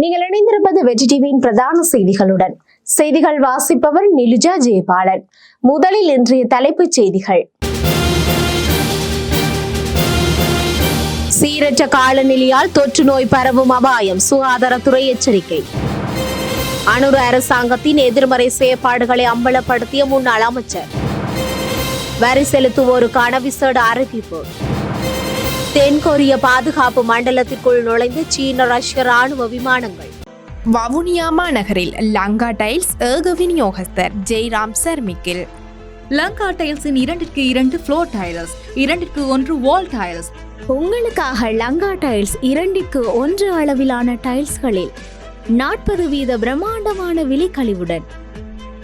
நீங்கள் இணைந்திருப்பது வெஜி டிவியின் பிரதான செய்திகளுடன். செய்திகள் வாசிப்பவர் நிலுஜா ஜெயபாலன். முதலில் இன்றைய தலைப்புச் செய்திகள். சீரற்ற காலநிலையால் தொற்று நோய் பரவும் அபாயம் சுகாதாரத்துறை எச்சரிக்கை. அனுர அரசாங்கத்தின் எதிர்மறை செயற்பாடுகளை அம்பலப்படுத்திய முன்னாள் அமைச்சர். வரி செலுத்துவோருக்கான விசேட அறிவிப்பு. தென்கொரிய பாதுகாப்பு மண்டலத்திற்குள் நுழைந்த சீன ரஷ்ய ராணுவ விமானங்கள். வவுனியா மாநகரில் லங்கா டைல்ஸ் ஏக விநியோகஸ்தர் ஜெய்ராம் சர்மிக்கில். லங்கா டைல்ஸின் இரண்டிற்கு இரண்டு ஃப்ளோர் டைல்ஸ் இரண்டிற்கு ஒன்று வால் டைல்ஸ் உங்களுக்காக லங்கா டைல்ஸ் இரண்டிற்கு ஒன்று அளவிலான டைல்ஸ்களில் நாற்பது வீத பிரம்மாண்டமான விலைக்கழிவுடன்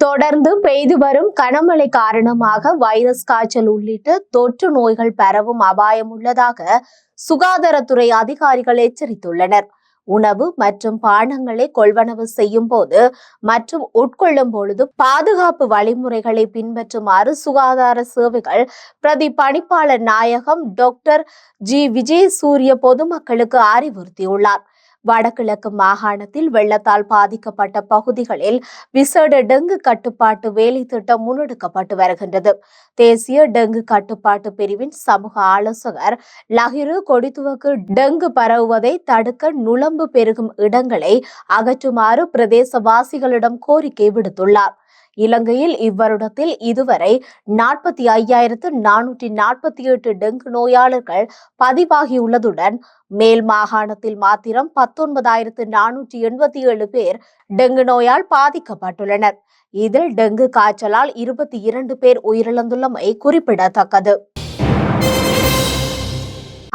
தொடர்ந்து பெய்து வரும் கனமழை காரணமாக வைரஸ் காய்ச்சல் உள்ளிட்ட தொற்று நோய்கள் பரவும் அபாயம் உள்ளதாக சுகாதாரத்துறை அதிகாரிகள் எச்சரித்துள்ளனர். உணவு மற்றும் பானங்களை கொள்வனவு செய்யும் போது மற்றும் உட்கொள்ளும் பொழுது பாதுகாப்பு வழிமுறைகளை பின்பற்றுமாறு சுகாதார சேவைகள் பிரதி பணிப்பாளர் நாயகம் டாக்டர் ஜி. விஜயசூரிய பொதுமக்களுக்கு அறிவுறுத்தியுள்ளார். வடகிழக்கு மாகாணத்தில் வெள்ளத்தால் பாதிக்கப்பட்ட பகுதிகளில் விசேட டெங்கு கட்டுப்பாட்டு வேலை திட்டம் முன்னெடுக்கப்பட்டு வருகின்றது. தேசிய டெங்கு கட்டுப்பாட்டு பிரிவின் சமூக ஆலோசகர் லஹிரு கொடித்துவக்கு டெங்கு பரவுவதை தடுக்க நுழம்பு பெருகும் இடங்களை அகற்றுமாறு பிரதேசவாசிகளிடம் கோரிக்கை விடுத்துள்ளார். இலங்கையில் இவ்வருடத்தில் இதுவரை நாற்பத்தி ஐயாயிரத்து நானூற்றி நாற்பத்தி எட்டு டெங்கு நோயாளர்கள் பதிவாகியுள்ளதுடன் மேல் மாகாணத்தில் மாத்திரம் பத்தொன்பதாயிரத்து நானூற்றி எண்பத்தி ஏழு பேர் டெங்கு நோயால் பாதிக்கப்பட்டுள்ளனர். இதில் டெங்கு காய்ச்சலால் இருபத்தி இரண்டு பேர் உயிரிழந்துள்ளமை குறிப்பிடத்தக்கது.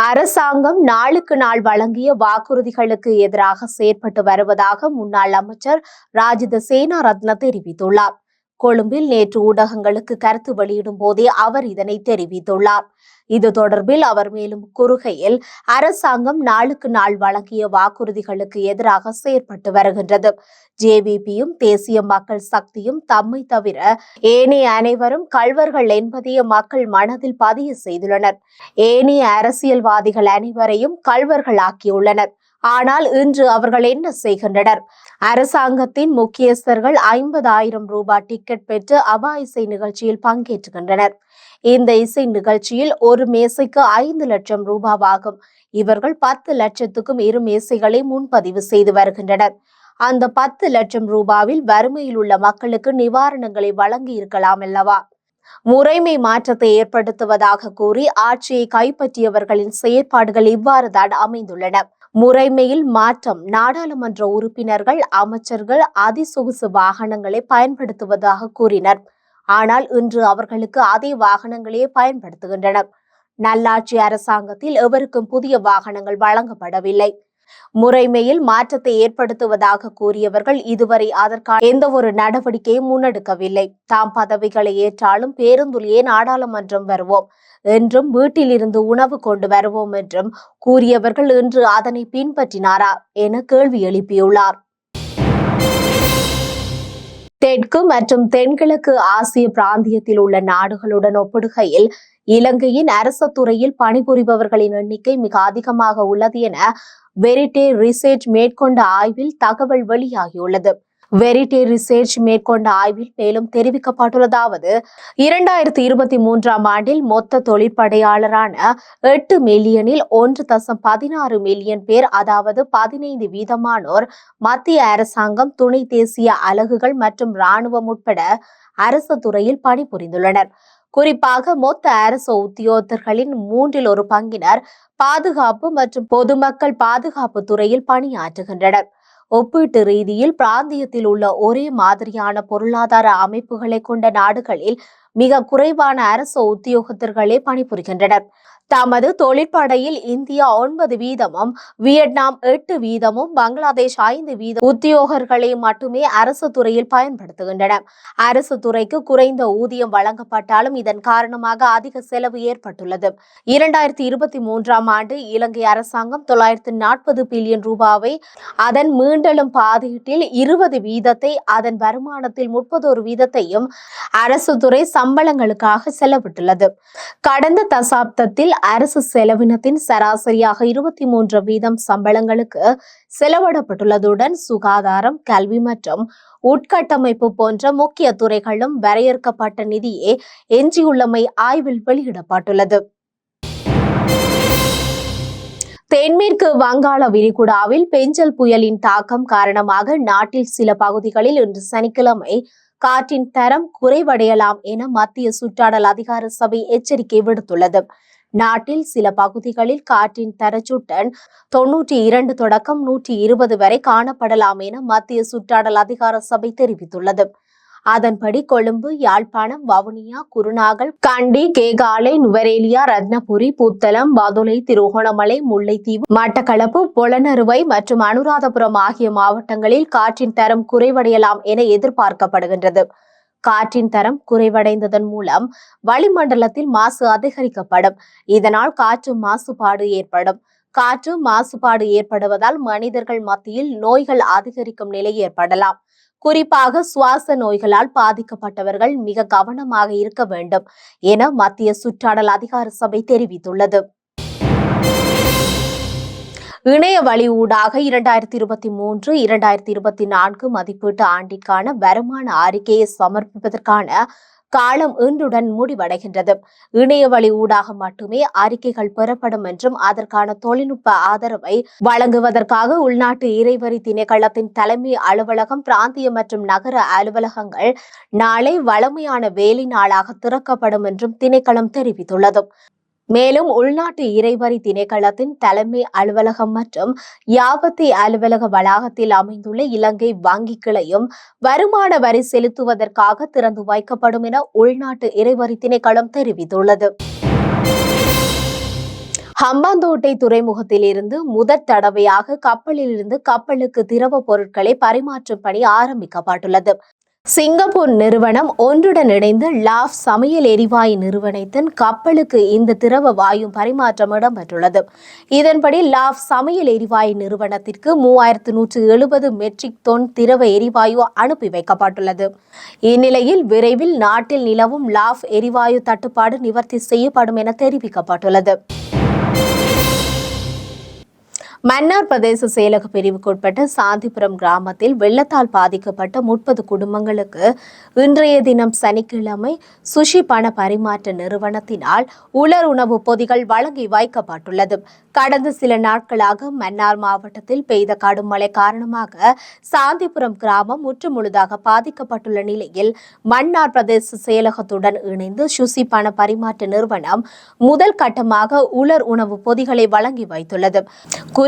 அரசாங்கம் நாளுக்கு நாள் வழங்கிய வாக்குறுதிகளுக்கு எதிராக செயற்பட்டு வருவதாக முன்னாள் அமைச்சர் ராஜித சேனாரத்ன தெரிவித்துள்ளார். கொழும்பில் நேற்று ஊடகங்களுக்கு கருத்து வெளியிடும் போதே அவர் இதனை தெரிவித்துள்ளார். இது தொடர்பில் அவர் மேலும் கூறுகையில் அரசாங்கம் நாளுக்கு நாள் வழங்கிய வாக்குறுதிகளுக்கு எதிராக செயற்பட்டு வருகின்றது. ஜேவிபியும் தேசிய மக்கள் சக்தியும் தம்மை தவிர ஏனைய அனைவரும் கள்வர்கள் என்பதையே மக்கள் மனதில் பதிய செய்துள்ளனர். ஏனைய அரசியல்வாதிகள் அனைவரையும் கள்வர்களாக்கியுள்ளனர். ஆனால் இன்று அவர்கள் என்ன செய்கின்றனர்? அரசாங்கத்தின் முக்கியஸ்தர்கள் ஐம்பதாயிரம் ரூபாய் டிக்கெட் பெற்று அபா இசை நிகழ்ச்சியில் பங்கேற்றுகின்றனர். இந்த இசை நிகழ்ச்சியில் ஒரு மேசைக்கு ஐந்து லட்சம் ரூபாவாகும். இவர்கள் பத்து லட்சத்துக்கும் இரு மேசைகளை முன்பதிவு செய்து வருகின்றனர். அந்த பத்து லட்சம் ரூபாவில் வறுமையில் உள்ள மக்களுக்கு நிவாரணங்களை வழங்கி இருக்கலாம் அல்லவா? முறைமை மாற்றத்தை ஏற்படுத்துவதாக கூறி ஆட்சியை கைப்பற்றியவர்களின் செயற்பாடுகள் இவ்வாறுதான் அமைந்துள்ளன. முறைமையில் மாற்றம். நாடாளுமன்ற உறுப்பினர்கள் அமைச்சர்கள் அதிசொகுசு வாகனங்களை பயன்படுத்துவதாக கூறினர். ஆனால் இன்று அவர்களுக்கு அதே வாகனங்களையே பயன்படுத்துகின்றனர். நல்லாட்சி அரசாங்கத்தில் எவருக்கும் புதிய வாகனங்கள் வழங்கப்படவில்லை. முறைமையில் மாற்றத்தை ஏற்படுத்துவதாக கூறியவர்கள் இதுவரை அதற்கான எந்த ஒரு நடவடிக்கையும் முன்னெடுக்கவில்லை. தாம் பதவிகளை ஏற்றாலும் பேருந்துலேயே நாடாளுமன்றம் வருவோம். என்றும் வீட்டிலிருந்து உணவு கொண்டு வருவோம் என்றும் கூறியவர்கள் இன்று அதனை பின்பற்றினாரா என கேள்வி எழுப்பியுள்ளார். தெற்கு மற்றும் தென்கிழக்கு ஆசிய பிராந்தியத்தில் உள்ள நாடுகளுடன் ஒப்பிடுகையில் இலங்கையின் அரச துறையில் பணிபுரிபவர்களின் எண்ணிக்கை மிக அதிகமாக உள்ளது என வெரிட்டே ரிசர்ச் மேற்கொண்ட ஆய்வில் தகவல் வெளியாகியுள்ளது. வெரிட்டே ரிசர்ச் மேற்கொண்ட ஆய்வில் மேலும் தெரிவிக்கப்பட்டுள்ளதாவது இரண்டாயிரத்தி இருபத்தி மூன்றாம் ஆண்டில் மொத்த தொழிற்படையாளரான எட்டு மில்லியனில் ஒன்று தசம் பதினாறு மில்லியன் பேர் அதாவது பதினைந்து வீதமானோர் மத்திய அரசாங்கம் துணை தேசிய அலகுகள் மற்றும் இராணுவம் உட்பட அரசு துறையில் பணிபுரிந்துள்ளனர். குறிப்பாக மொத்த அரசு உத்தியோகத்தர்களின் மூன்றில் ஒரு பங்கினர் பாதுகாப்பு மற்றும் பொதுமக்கள் பாதுகாப்பு துறையில் பணியாற்றுகின்றனர். ஒப்பீட்டு ரீதியில் பிராந்தியத்தில் உள்ள ஒரே மாதிரியான பொருளாதார அமைப்புகளை கொண்ட நாடுகளில் மிக குறைவான அரசு உத்தியோகத்தர்களே பணிபுரிகின்றனர். தமது தொழிற்படையில் இந்தியா ஒன்பது வீதமும் வியட்நாம் எட்டு வீதமும் பங்களாதேஷ் ஐந்து வீத உத்தியோகர்களை மட்டுமே அரசு துறையில் பயன்படுத்துகின்றன. அரசு துறைக்கு குறைந்த ஊதியம் வழங்கப்பட்டாலும் இதன் காரணமாக அதிக செலவு ஏற்பட்டுள்ளது. இரண்டாயிரத்தி இருபத்தி மூன்றாம் ஆண்டு இலங்கை அரசாங்கம் தொள்ளாயிரத்து நாற்பது பில்லியன் ரூபாவை அதன் மீண்டலும் பாதீட்டில் இருபது வீதத்தை அதன் வருமானத்தில் முப்பதொரு வீதத்தையும் அரசு துறை சம்பளங்களுக்காக செலவிட்டுள்ளது. கடந்த தசாப்தத்தில் அரசு செலவினத்தின் சராசரியாக இருபத்தி மூன்று வீதம் சம்பளங்களுக்கு செலவிடப்பட்டுள்ளதுடன் சுகாதாரம் கல்வி மற்றும் உட்கட்டமைப்பு போன்ற முக்கிய துறைகளும் வரையறுக்கப்பட்ட நிதியே எஞ்சியுள்ளமை ஆய்வில் வெளியிடப்பட்டுள்ளது. தென்மேற்கு வங்காள விரிகுடாவில் பெஞ்சல் புயலின் தாக்கம் காரணமாக நாட்டில் சில பகுதிகளில் இன்று சனிக்கிழமை காற்றின் தரம் குறைவடையலாம் என மத்திய சுற்றாடல் அதிகார சபை எச்சரிக்கை விடுத்துள்ளது. நாட்டில் சில பகுதிகளில் காற்றின் தரச்சுட்டன் தொன்னூற்றி இரண்டு தொடக்கம் நூற்றி இருபது வரை காணப்படலாம் என மத்திய சுற்றாடல் அதிகார சபை தெரிவித்துள்ளது. அதன்படி கொழும்பு யாழ்ப்பாணம் வவுனியா குருநாகல் கண்டி கேகாலை நுவரேலியா ரத்னபுரி புத்தளம் பதுளை திருகோணமலை முல்லைத்தீவு மட்டக்களப்பு பொலனறுவை மற்றும் அனுராதபுரம் ஆகிய மாவட்டங்களில் காற்றின் தரம் குறைவடையலாம் என எதிர்பார்க்கப்படுகின்றது. காற்றின் தரம் குறைவடைந்ததன் மூலம் வளிமண்டலத்தில் மாசு அதிகரிக்கப்படும். இதனால் காற்று மாசுபாடு ஏற்படும். காற்று மாசுபாடு ஏற்படுவதால் மனிதர்கள் மத்தியில் நோய்கள் அதிகரிக்கும் நிலை ஏற்படலாம். குறிப்பாக சுவாச நோய்களால் பாதிக்கப்பட்டவர்கள் மிக கவனமாக இருக்க வேண்டும் என மத்திய சுற்றாடல் அதிகார சபை தெரிவித்துள்ளது. இணைய வழி ஊடாக இரண்டாயிரத்தி இருபத்தி மூன்று இரண்டாயிரத்தி இருபத்தி நான்கு மதிப்பீட்டு ஆண்டிற்கான வருமான அறிக்கையை சமர்ப்பிப்பதற்கான காலம் இன்றுடன் முடிவடைகின்றது. இணைய வழி ஊடாக மட்டுமே அறிக்கைகள் பெறப்படும் என்றும் அதற்கான தொழில்நுட்ப ஆதரவை வழங்குவதற்காக உள்நாட்டு இறைவரி திணைக்களத்தின் தலைமை அலுவலகம் பிராந்திய மற்றும் நகர அலுவலகங்கள் நாளை வழமையான வேலை நாளாக திறக்கப்படும் என்றும் திணைக்களம் தெரிவித்துள்ளது. மேலும் உள்நாட்டு இறைவரி திணைக்களத்தின் தலைமை அலுவலகம் மற்றும் யாபத்தி அலுவலக வளாகத்தில் அமைந்துள்ள இலங்கை வங்கி கிளையும் வருமான வரி செலுத்துவதற்காக திறந்து வைக்கப்படும் என உள்நாட்டு இறைவரி திணைக்களம் தெரிவித்துள்ளது. ஹம்பாந்தோட்டை துறைமுகத்தில் இருந்து முதற் தடவையாக கப்பலில் இருந்து கப்பலுக்கு திரவ பொருட்களை பரிமாற்றும் பணி ஆரம்பிக்கப்பட்டுள்ளது. சிங்கப்பூர் நிறுவனம் ஒன்றுடன் இணைந்து லாஃப் சமையல் எரிவாயு நிறுவனத்தின் கப்பலுக்கு இந்த திரவ வாயு பரிமாற்றம் இடம்பெற்றுள்ளது. இதன்படி லாஃப் சமையல் எரிவாயு நிறுவனத்திற்கு மூவாயிரத்து நூற்று எழுபது மெட்ரிக் தொன் திரவ எரிவாயு அனுப்பி வைக்கப்பட்டுள்ளது. இந்நிலையில் விரைவில் நாட்டில் நிலவும் லாஃப் எரிவாயு தட்டுப்பாடு நிவர்த்தி செய்யப்படும் என தெரிவிக்கப்பட்டுள்ளது. மன்னார் பிரதேச செயலக பிரிவுக்குட்பட்ட சாந்திபுரம் கிராமத்தில் வெள்ளத்தால் பாதிக்கப்பட்ட முப்பது குடும்பங்களுக்கு இன்றைய தினம் சனிக்கிழமை சுஷி பண பரிமாற்ற நிறுவனத்தினால் உலர் உணவு பொதிகள் வழங்கி வைக்கப்பட்டுள்ளது. கடந்த சில நாட்களாக மன்னார் மாவட்டத்தில் பெய்த கடும் மழை காரணமாக சாந்திபுரம் கிராமம் முற்றுமுழுதாக பாதிக்கப்பட்டுள்ள நிலையில் மன்னார் பிரதேச செயலகத்துடன் இணைந்து சுசி பண பரிமாற்ற நிறுவனம் முதல் கட்டமாக உலர் உணவு பொதிகளை வழங்கி வைத்துள்ளது.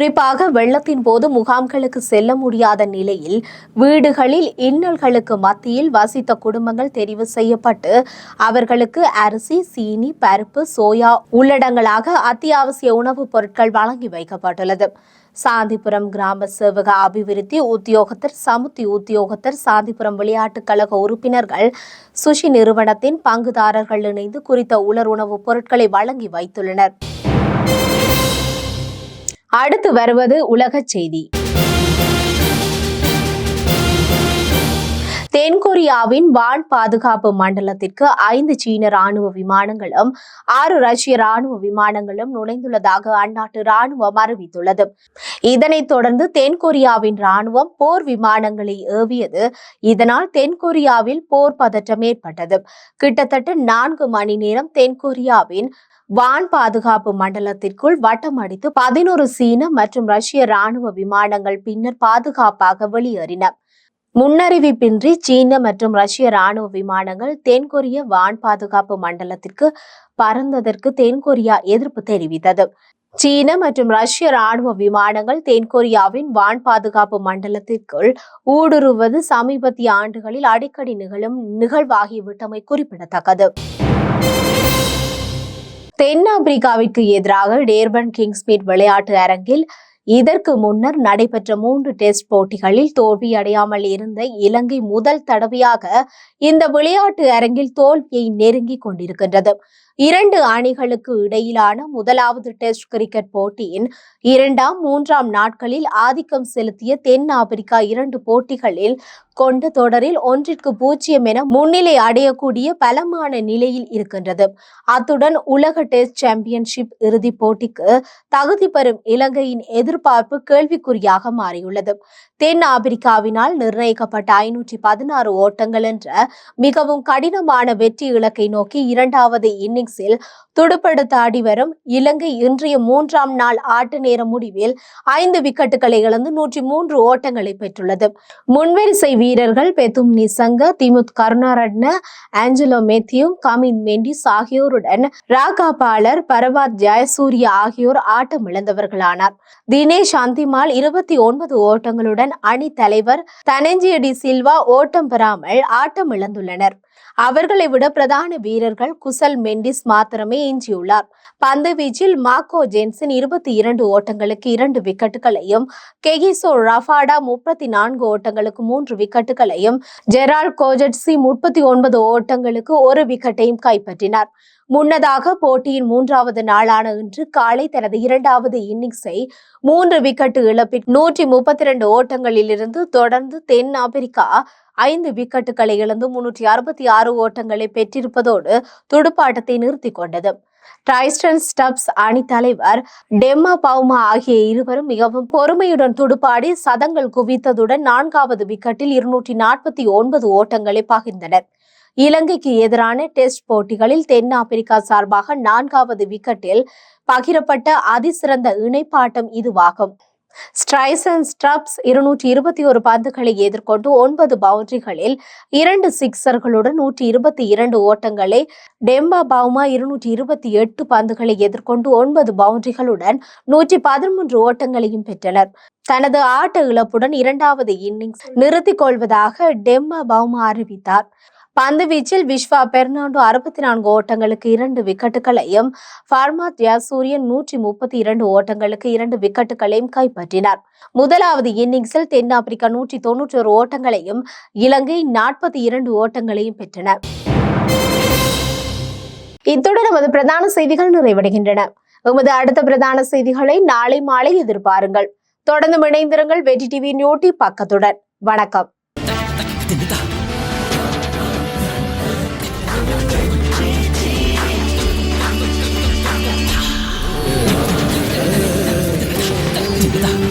குறிப்பாக வெள்ளத்தின் போது முகாம்களுக்கு செல்ல முடியாத நிலையில் வீடுகளில் இன்னல்களுக்கு மத்தியில் வசித்த குடும்பங்கள் தெரிவு செய்யப்பட்டு அவர்களுக்கு அரிசி சீனி பருப்பு சோயா உள்ளடங்களாக அத்தியாவசிய உணவுப் பொருட்கள் வழங்கி வைக்கப்பட்டுள்ளது. சாந்திபுரம் கிராம சேவக அபிவிருத்தி உத்தியோகத்தர் சமுத்தி உத்தியோகத்தர் சாந்திபுரம் விளையாட்டுக் கழக உறுப்பினர்கள் சுஷி நிறுவனத்தின் பங்குதாரர்கள் இணைந்து குறித்த உலர் உணவுப் பொருட்களை வழங்கி வைத்துள்ளனர். அடுத்து வருவது உலகச் செய்தி. தென்கொரியாவின் வான் பாதுகாப்பு மண்டலத்திற்கு ஐந்து சீன ராணுவ விமானங்களும் ஆறு ரஷ்ய ராணுவ விமானங்களும் நுழைந்துள்ளதாக அந்நாட்டு ராணுவம் அறிவித்துள்ளது. இதனைத் தொடர்ந்து தென்கொரியாவின் ராணுவம் போர் விமானங்களை ஏவியது. இதனால் தென்கொரியாவில் போர் பதற்றம் ஏற்பட்டது. கிட்டத்தட்ட நான்கு மணி நேரம் தென்கொரியாவின் வான் பாதுகாப்பு மண்டலத்திற்குள் வட்டம் அடித்து பதினோரு சீன மற்றும் ரஷ்ய ராணுவ விமானங்கள் பின்னர் பாதுகாப்பாக வெளியேறின. முன்னறிவிப்பின்றி சீன மற்றும் ரஷ்ய ராணுவ விமானங்கள் தென்கொரிய வான் பாதுகாப்பு மண்டலத்திற்கு பறந்ததற்கு தென்கொரியா எதிர்ப்பு தெரிவித்தது. சீன மற்றும் ரஷ்ய ராணுவ விமானங்கள் தென்கொரியாவின் வான் பாதுகாப்பு மண்டலத்திற்குள் ஊடுருவது சமீபத்திய ஆண்டுகளில் அடிக்கடி நிகழும் நிகழ்வாகிவிட்டமை குறிப்பிடத்தக்கது. தென்னாப்பிரிக்காவிற்கு எதிராக டேர்பன் கிங்ஸ்மீட் விளையாட்டு அரங்கில் இதற்கு முன்னர் நடைபெற்ற மூன்று டெஸ்ட் போட்டிகளில் தோல்வியடையாமல் இருந்த இலங்கை முதல் தடவையாக இந்த விளையாட்டு அரங்கில் தோல்வியை நெருங்கிக் கொண்டிருக்கின்றது. இரண்டு அணிகளுக்கு இடையிலான முதலாவது டெஸ்ட் கிரிக்கெட் போட்டியின் இரண்டாம் மூன்றாம் நாட்களில் ஆதிக்கம் செலுத்திய தென் ஆப்பிரிக்கா இரண்டு போட்டிகளில் கொண்ட தொடரில் ஒன்றிற்கு பூஜ்ஜியம் என முன்னிலை அடையக்கூடிய பலமான நிலையில் இருக்கின்றது. அத்துடன் உலக டெஸ்ட் சாம்பியன்ஷிப் இறுதிப் போட்டிக்கு தகுதி பெறும் இலங்கையின் எதிர்பார்ப்பு கேள்விக்குறியாக மாறியுள்ளது. தென் ஆப்பிரிக்காவினால் நிர்ணயிக்கப்பட்ட ஐநூற்றி பதினாறு ஓட்டங்கள் என்ற மிகவும் கடினமான வெற்றி இலக்கை நோக்கி இரண்டாவது இன்னிங் இன்னிங்ஸில் துடுப்படுத்த ஆடி வரும் இலங்கை இன்றைய மூன்றாம் நாள் ஆட்ட நேர முடிவில் ஐந்து விக்கெட்டுகளை இழந்து நூற்றி மூன்று ஓட்டங்களை பெற்றுள்ளது. முன்வரிசை வீரர்கள் பெத்தும் நிசங்க திமுத் கருணாரட்ன ஆஞ்சலோ மேத்யூ கமின் மெண்டிஸ் ஆகியோருடன் ராகாபாலர் பரவாத் ஜெயசூர்யா ஆகியோர் ஆட்டம் இழந்தவர்களானார். தினேஷ் அந்திமால் இருபத்தி ஒன்பது ஓட்டங்களுடன் அணி தலைவர் தனஞ்சியடி சில்வா ஓட்டம் பெறாமல் ஆட்டம் இழந்துள்ளனர். அவர்களை விட பிரதான வீரர்கள் குசல் டென்னிஸ் மாத்திரமே எஞ்சியுள்ளார் பந்து வீச்சில் மாக்கோ ஜென்சன் இருபத்தி இரண்டு ஓட்டங்களுக்கு இரண்டு விக்கெட்டுகளையும் கெகிசோ ரஃபாடா முப்பத்தி நான்கு ஓட்டங்களுக்கு மூன்று விக்கெட்டுகளையும் ஜெரால் கோஜட்சி முப்பத்தி ஒன்பது ஓட்டங்களுக்கு ஒரு விக்கெட்டையும் கைப்பற்றினார். முன்னதாக போட்டியின் மூன்றாவது நாளான இன்று காலை தனது இரண்டாவது இன்னிங்ஸை மூன்று விக்கெட்டு இழப்பில் நூற்றி முப்பத்தி இரண்டு ஓட்டங்களிலிருந்து தொடர்ந்து தென் ஆப்பிரிக்கா ஐந்து விக்கெட்டுகளை இழந்து முன்னூற்றி அறுபத்தி ஆறு ஓட்டங்களை பெற்றிருப்பதோடு துடுப்பாட்டத்தை நிறுத்திக் கொண்டது. ட்ரைஸ்டன் ஸ்டப்ஸ் அணி தலைவர் டெம்மா பவுமா ஆகிய இருவரும் மிகவும் பொறுமையுடன் துடுப்பாடி சதங்கள் குவித்ததுடன் நான்காவது விக்கெட்டில் இருநூற்றி நாற்பத்தி ஒன்பது ஓட்டங்களை பகிர்ந்தனர். இலங்கைக்கு எதிரான டெஸ்ட் போட்டிகளில் தென்னாப்பிரிக்கா சார்பாக நான்காவது விக்கெட்டில் பகிரப்பட்ட அதிசிறந்த இணைப்பாட்டம் இதுவாகும். ஸ்ட்ரைசன் ஸ்ட்ரப்ஸ் இருநூற்றி இருபத்தி ஒரு பந்துகளை எதிர்கொண்டு ஒன்பது பவுண்டரிகளில் இரண்டு சிக்சர்களுடன் நூற்றி இருபத்தி இரண்டு ஓட்டங்களை டெம்பா பவுமா இருநூற்றி இருபத்தி எட்டு பந்துகளை எதிர்கொண்டு ஒன்பது பவுண்டரிகளுடன் நூற்றி பதிமூன்று ஓட்டங்களையும் பெற்றனர். தனது ஆட்ட இழப்புடன் இரண்டாவது இன்னிங்ஸ் நிறுத்திக் கொள்வதாக டெம்பா பவுமா அறிவித்தார். பந்து வீச்சில் விஸ்வா பெர்னாண்டோ அறுபத்தி நான்கு ஓட்டங்களுக்கு இரண்டு விக்கெட்டுகளையும் ஃபார்மாத் ஜாசூரியன் நூற்றி முப்பத்தி இரண்டு ஓட்டங்களுக்கு இரண்டு விக்கெட்டுகளையும் கைப்பற்றினார். முதலாவது இன்னிங்ஸில் தென்னாப்பிரிக்கா நூற்றி தொன்னூற்றி ஒரு ஓட்டங்களையும் இலங்கை நாற்பத்தி இரண்டு ஓட்டங்களையும் பெற்றன இத்துடன் நமது பிரதான செய்திகள் நிறைவடைகின்றன. உமது அடுத்த பிரதான செய்திகளை நாளை மாலை எதிர்பாருங்கள். தொடர்ந்து இணைந்திருங்கள் வெற்றி டிவி நியூட்டி பக்கத்துடன். வணக்கம். தின்னுதா